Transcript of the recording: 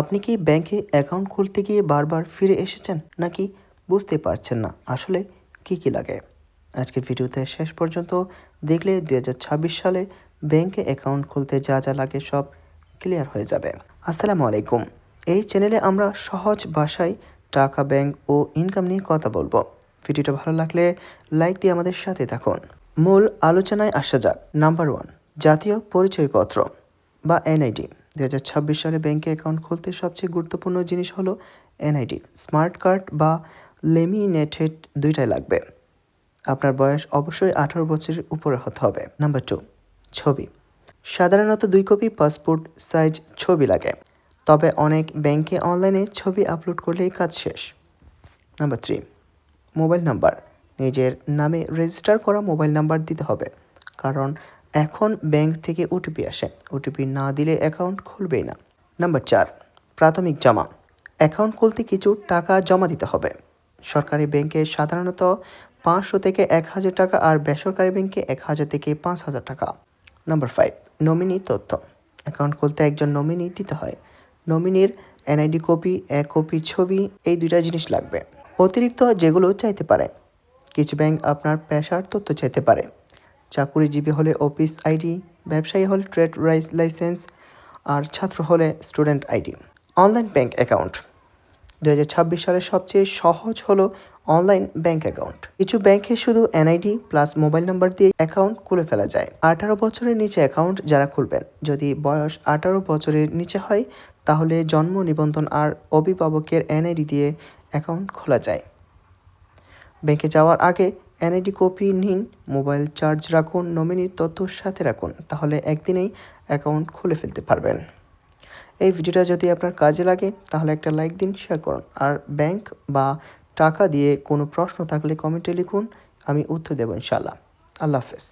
আপনি কি ব্যাংকে অ্যাকাউন্ট খুলতে গিয়ে বারবার ফিরে এসেছেন, নাকি বুঝতে পারছেন না? আসলে কি কি লাগে? আজকের ভিডিওতে শেষ পর্যন্ত দেখলে দুই হাজার ছাব্বিশ সালে ব্যাংকে অ্যাকাউন্ট খুলতে যা যা লাগে সব ক্লিয়ার হয়ে যাবে। আসসালামু আলাইকুম। এই চ্যানেলে আমরা সহজ ভাষায় টাকা, ব্যাংক ও ইনকাম নিয়ে কথা বলব। ভিডিওটা ভালো লাগলে লাইক দিয়ে আমাদের সাথে থাকুন। মূল আলোচনায় আসা যাক। নাম্বার ওয়ান, জাতীয় পরিচয়পত্র বা এনআইডি। দু হাজার ছাব্বিশ সালে ব্যাংকে অ্যাকাউন্ট খুলতে সবচেয়ে গুরুত্বপূর্ণ জিনিস হলো এনআইডি, স্মার্ট কার্ড বা লেমিনেটেড দুইটাই লাগবে। আপনার বয়স অবশ্যই আঠারো বছরের উপরে হতে হবে। নাম্বার টু, ছবি। সাধারণত দুই কপি পাসপোর্ট সাইজ ছবি লাগে। তবে অনেক ব্যাংকে অনলাইনে ছবি আপলোড করলেই কাজ শেষ। Number three, mobile number. নিজের নামে রেজিস্টার করা মোবাইল নাম্বার দিতে হবে। কারণ এখন ব্যাংক থেকে ওটিপি আসে। ওটিপি না দিলে অ্যাকাউন্ট খুলবেই না। নাম্বার চার, প্রাথমিক জমা। অ্যাকাউন্ট খুলতে কিছু টাকা জমা দিতে হবে। সরকারি ব্যাংকে সাধারণত পাঁচশো থেকে এক হাজার টাকা আর বেসরকারি ব্যাংকে এক হাজার থেকে পাঁচ হাজার টাকা। নাম্বার ফাইভ, নমিনি তথ্য। অ্যাকাউন্ট খুলতে একজন নমিনি দিতে হয়। নমিনির এনআইডি কপি, এক কপি ছবি, এই দুইটা জিনিস লাগবে। অতিরিক্ত যেগুলো চাইতে পারে। কিছু ব্যাংক আপনার পেশার তথ্য চাইতে পারে। চাকুরিজীবী হলে অফিস আইডি, ব্যবসায়ী হলে ট্রেড রাইস লাইসেন্স, আর ছাত্র হলে student ID. Online bank account. দু সালের সবচেয়ে সহজ হলো অনলাইন ব্যাংক অ্যাকাউন্ট। কিছু ব্যাংকে শুধু এনআইডি প্লাস মোবাইল নাম্বার দিয়ে অ্যাকাউন্ট খুলে ফেলা যায়। আঠারো বছরের নিচে অ্যাকাউন্ট যারা খুলবেন, যদি বয়স আঠারো বছরের নিচে হয়, তাহলে জন্ম নিবন্ধন আর অভিভাবকের এনআইডি দিয়ে অ্যাকাউন্ট খোলা যায়। ব্যাংকে যাওয়ার আগে এনআইডি কপি নিন, মোবাইল চার্জ রাখুন, নমিনির তথ্য সাথে রাখুন, তাহলে একদিনেই অ্যাকাউন্ট খুলে ফেলতে পারবেন। এই ভিডিওটা যদি আপনার কাজে লাগে, তাহলে একটা লাইক দিন, শেয়ার করুন। আর ব্যাংক বা টাকা দিয়ে কোনো প্রশ্ন থাকলে কমেন্টে লিখুন, আমি উত্তর দেবো ইনশাল্লাহ আল্লাহ হাফেজ।